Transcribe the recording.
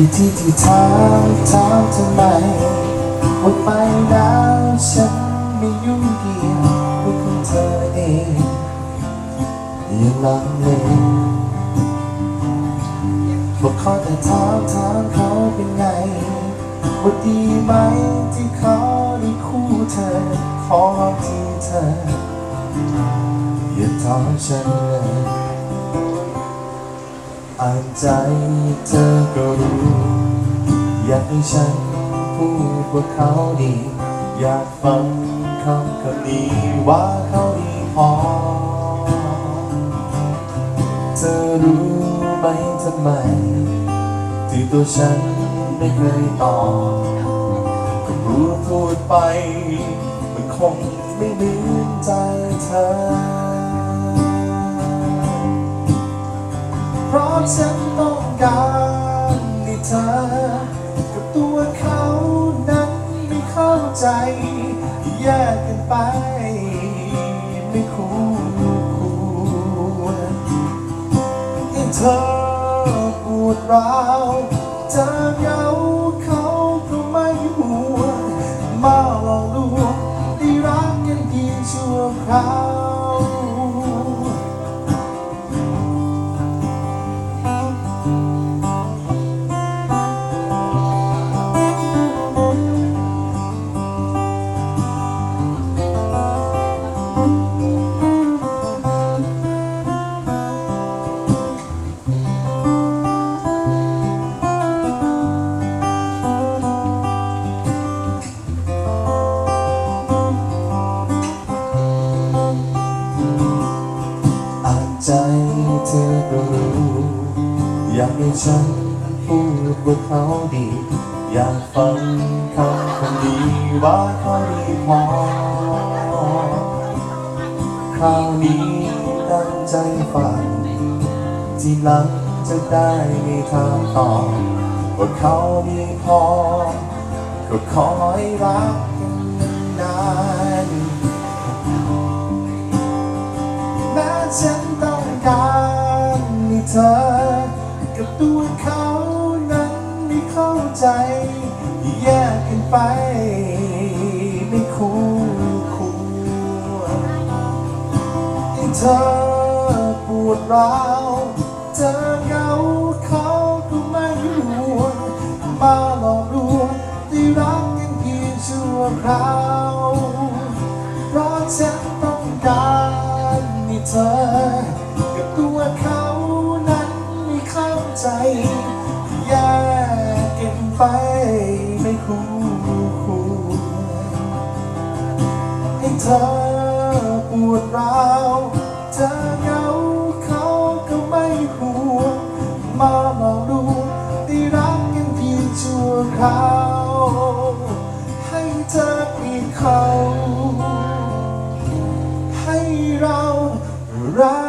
กี่ที่ที่ถามถามทำไมหมดไปแล้วฉันไม่ยุ่งเกี่ยวกับของเธอเองอย่าลังเลบอกขอแต่ถามถามเขาเป็นไงว่าดีไหมที่เขาได้คู่เธอ ขอที่เธออย่าทำฉันเลยานใจเธอก็รู้ อยากให้ฉันพูดว่าเขาดี อยากฟังคำคำนี้ว่าเขาดีพอ เธอรู้ไหมทำไม ที่ตัวฉันไม่เคยตอบก็รู้พูดไป มันคงไม่เหมือนใจเธอ ราะฉันต้องการให้เธอ กับตัวเขานั้นไม่เข้าใจแยกกันไป ไม่คู่ควรให้เธอปวดร้าวจะเหงา อยากให้ฉันพูดว่าเขาดี อยากฟังคำคำดีว่าเขาดีพอคราวนี้ตั้งใจฟังทีหลังจะได้มีทางตอบว่าเขาดีพอ ก็ขอให้รักกันนานแม้ฉันต้องการให้เธอ กับตัวเขานั้นไม่เข้าใจแยกกันไป ไม่คู่ควรให้เธอปวดร้าวเธอเหงาเขาก็ไม่ห่วงมาหลอกลวงได้รักกันเพียงชั่วคราว เพราะฉันต้องการให้เธอกับตัวเขา เข้าใจแยกกันไปไม่คู่ควรให้เธอปวดร้าวเธอเหงาเขาก็ไม่ห่วงมาหลอกลวงได้รักกันเพียงชั่วคราวให้เธอเพีเขา ให้เรารัก